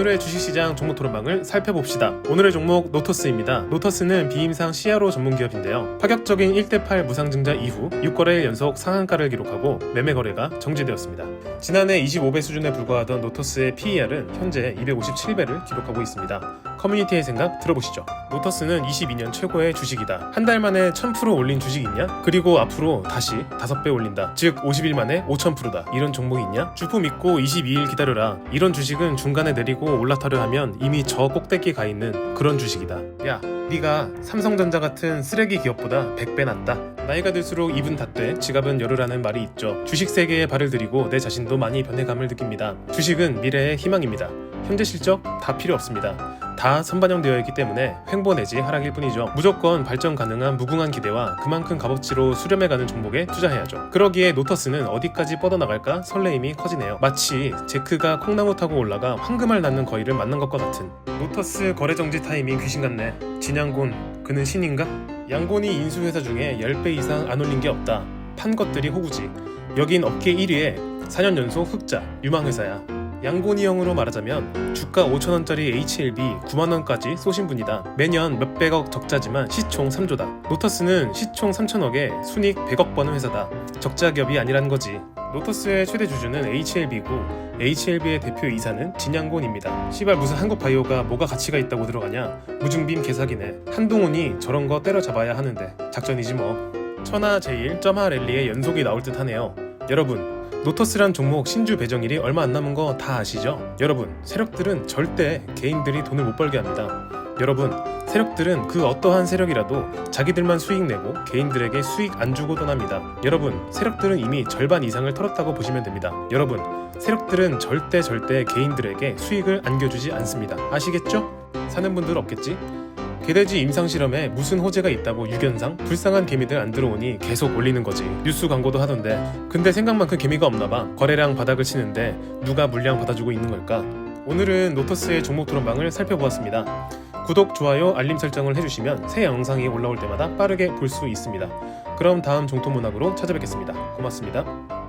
오늘의 주식시장 종목 토론방을 살펴봅시다. 오늘의 종목 노터스입니다. 노터스는 비임상 CRO 전문 기업인데요. 파격적인 1대8 무상증자 이후 6거래일 연속 상한가를 기록하고 매매 거래가 정지되었습니다. 지난해 25배 수준에 불과하던 노터스의 PER은 현재 257배를 기록하고 있습니다. 커뮤니티의 생각 들어보시죠. 노터스는 22년 최고의 주식이다. 한 달 만에 1000% 올린 주식 있냐? 그리고 앞으로 다시 5배 올린다. 즉 50일 만에 5000%다. 이런 종목이 있냐? 주포 믿고 22일 기다려라. 이런 주식은 중간에 내리고 올라타려 하면 이미 저 꼭대기에 가 있는 그런 주식이다. 야, 네가 삼성전자 같은 쓰레기 기업보다 100배 낫다. 나이가 들수록 입은 닫되 지갑은 열으라는 말이 있죠. 주식 세계에 발을 들이고 내 자신도 많이 변해감을 느낍니다. 주식은 미래의 희망입니다. 현재 실적 다 필요 없습니다. 다 선반영되어 있기 때문에 횡보 내지 하락일 뿐이죠. 무조건 발전 가능한 무궁한 기대와 그만큼 값어치로 수렴해가는 종목에 투자해야죠. 그러기에 노터스는 어디까지 뻗어나갈까 설레임이 커지네요. 마치 제크가 콩나무 타고 올라가 황금알 낳는 거위를 만난 것과 같은 노터스 거래 정지 타이밍 귀신 같네. 진양곤 그는 신인가? 양곤이 인수회사 중에 10배 이상 안 올린 게 없다. 판 것들이 호구지. 여긴 업계 1위에 4년 연속 흑자 유망회사야. 양곤이 형으로 말하자면 주가 5천원짜리 HLB 9만원까지 쏘신 분이다. 매년 몇백억 적자지만 시총 3조다. 노터스는 시총 3천억에 순익 100억 버는 회사다. 적자 기업이 아니라는 거지. 노터스의 최대 주주는 HLB고 HLB의 대표 이사는 진양곤입니다. 시발 무슨 한국 바이오가 뭐가 가치가 있다고 들어가냐? 무중빔 개사기네. 한동훈이 저런 거 때려잡아야 하는데 작전이지 뭐. 천하 제일 점하 랠리의 연속이 나올 듯 하네요. 여러분 노터스란 종목 신주 배정일이 얼마 안 남은 거 다 아시죠? 여러분, 세력들은 절대 개인들이 돈을 못 벌게 합니다. 여러분, 세력들은 그 어떠한 세력이라도 자기들만 수익 내고 개인들에게 수익 안 주고 떠납니다. 여러분, 세력들은 이미 절반 이상을 털었다고 보시면 됩니다. 여러분, 세력들은 절대 절대 개인들에게 수익을 안겨주지 않습니다. 아시겠죠? 사는 분들 없겠지? 개돼지 임상 실험에 무슨 호재가 있다고 유견상 불쌍한 개미들 안 들어오니 계속 올리는 거지. 뉴스 광고도 하던데. 근데 생각만큼 개미가 없나봐. 거래량 바닥을 치는데 누가 물량 받아주고 있는 걸까? 오늘은 노터스의 종목 토론방을 살펴보았습니다. 구독 좋아요 알림 설정을 해주시면 새 영상이 올라올 때마다 빠르게 볼 수 있습니다. 그럼 다음 종토문학으로 찾아뵙겠습니다. 고맙습니다